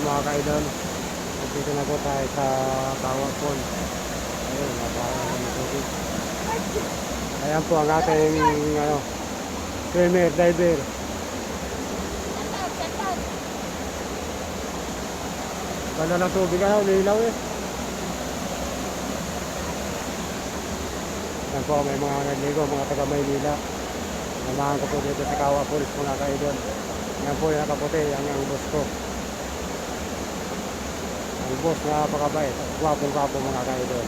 mga kaidol. Dito na po tayo sa Kawa Pool. Ayun, nabawa ng tubig. Ayan po ang ating ano, swimmer, diver. Ganda ng tubig ano, lilaw eh. Yan po, may mga nagligo, mga taga Maynila. Namahan ko po dito sa Kawa Falls, mga kaidol. Yan po yung nakaputi, yan ang boss ko. Boss na napakabait. Gwapong-gwapo mga kaidol.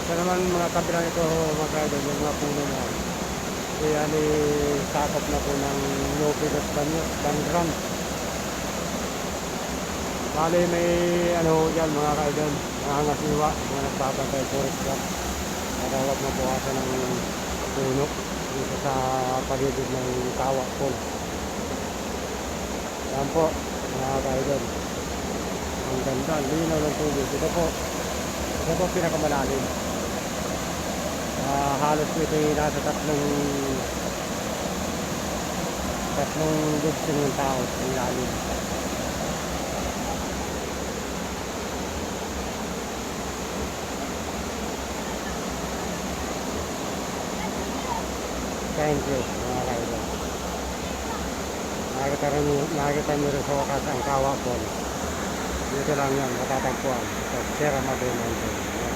Ito naman mga kabila nito mga kaidol, yung mga puno na. Kaya ni sakop na po ng Lopilos Banyos, Bandram. Bali may ano yan mga kaidol, mga ngasiwa, mga nagbabantay forest guard. Natawag na bukasan ng puno dito sa paligid ng Kawa Pool. Yan po, mga kaidol. Ang ganda, ang linaw ng tubig. Ito po, ito po pinakamalalim. Ah, halos ito yung nasa tatlong tatlong gudsi ng tao sa ilalim. Thank you, Nakita rin, nakita nyo rin sa wakas ang Kawa Falls. Dito lang yan, matatagpuan sa Sierra Madre Mountain.